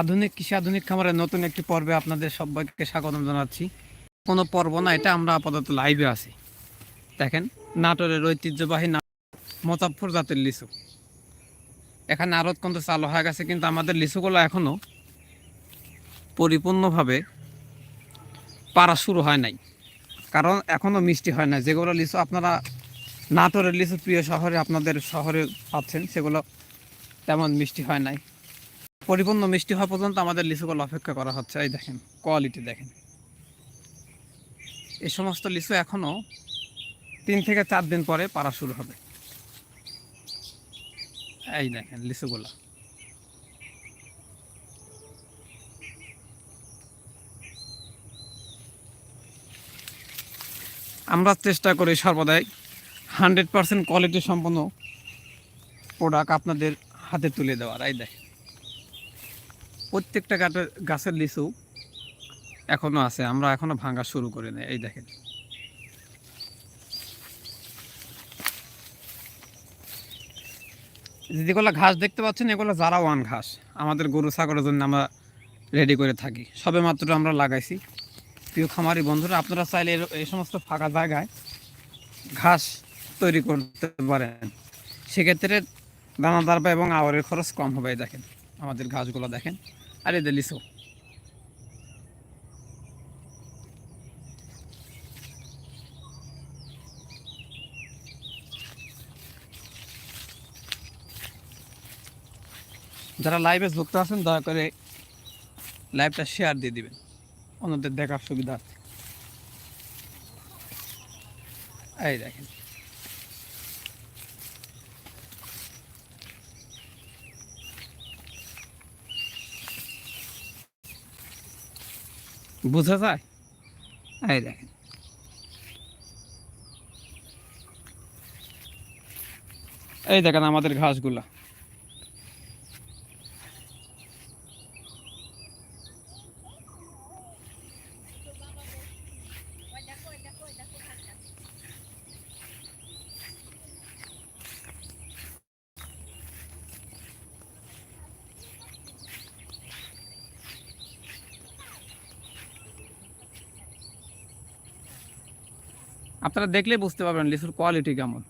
আধুনিক কৃষি আধুনিক খামারের নতুন একটি পর্বে আপনাদের সবাইকে স্বাগতম জানাচ্ছি। কোনো পর্ব না, এটা আমরা আপাতত লাইভে আছি। দেখেন, নাটোরের ঐতিহ্যবাহী মোতাফর জাতের লিচু। এখানে আড়ত কিন্তু চালু হয়ে গেছে, কিন্তু আমাদের লিচুগুলো এখনও পরিপূর্ণভাবে পারা শুরু হয় নাই। কারণ এখনও মিষ্টি হয় না। যেগুলো লিচু আপনারা নাটোরের লিচু প্রিয় শহরে আপনাদের শহরে পাচ্ছেন, সেগুলো তেমন মিষ্টি হয় নাই। পরিপূর্ণ মিষ্টি হওয়া পর্যন্ত আমাদের লিচুগুলো অপেক্ষা করা হচ্ছে। এই দেখেন কোয়ালিটি দেখেন। এই সমস্ত লিচু এখনও তিন থেকে চার দিন পরে পারা শুরু হবে। এই দেখেন লিচুগুলো। আমরা চেষ্টা করি সর্বদাই হান্ড্রেড পার্সেন্ট কোয়ালিটি সম্পন্ন প্রোডাক্ট আপনাদের হাতে তুলে দেওয়ার। এই দেখেন। প্রত্যেকটা গাছের গাছের লিচু এখনও আছে, আমরা এখনও ভাঙা শুরু করে নেই, এই দেখেন। যেগুলো ঘাস দেখতে পাচ্ছেন, এগুলো জারা ওয়ান ঘাস, আমাদের গরু ছাগলের জন্য আমরা রেডি করে থাকি। সবে মাত্র আমরা লাগাইছি। প্রিয় খামারি বন্ধুরা, আপনারা চাইলে এই সমস্ত ফাঁকা জায়গায় ঘাস তৈরি করতে পারেন। সেক্ষেত্রে দানাদার বা এবং আওয়ারের খরচ কম হবে দেখেন। আমাদের ঘাসগুলো দেখেন। আর এদের লিচু। যারা লাইভে যুক্ত আছেন, দয়া করে লাইভটা শেয়ার দিয়ে দিবেন। অন্যদের দেখার সুবিধা আছে। এই দেখেন। বোঝা যায়? এই দেখেন। এই দেখেন আমাদের ঘাসগুলা। আপনারা দেখলে বুঝতে পারবেন লিচুর কোয়ালিটি কেমন।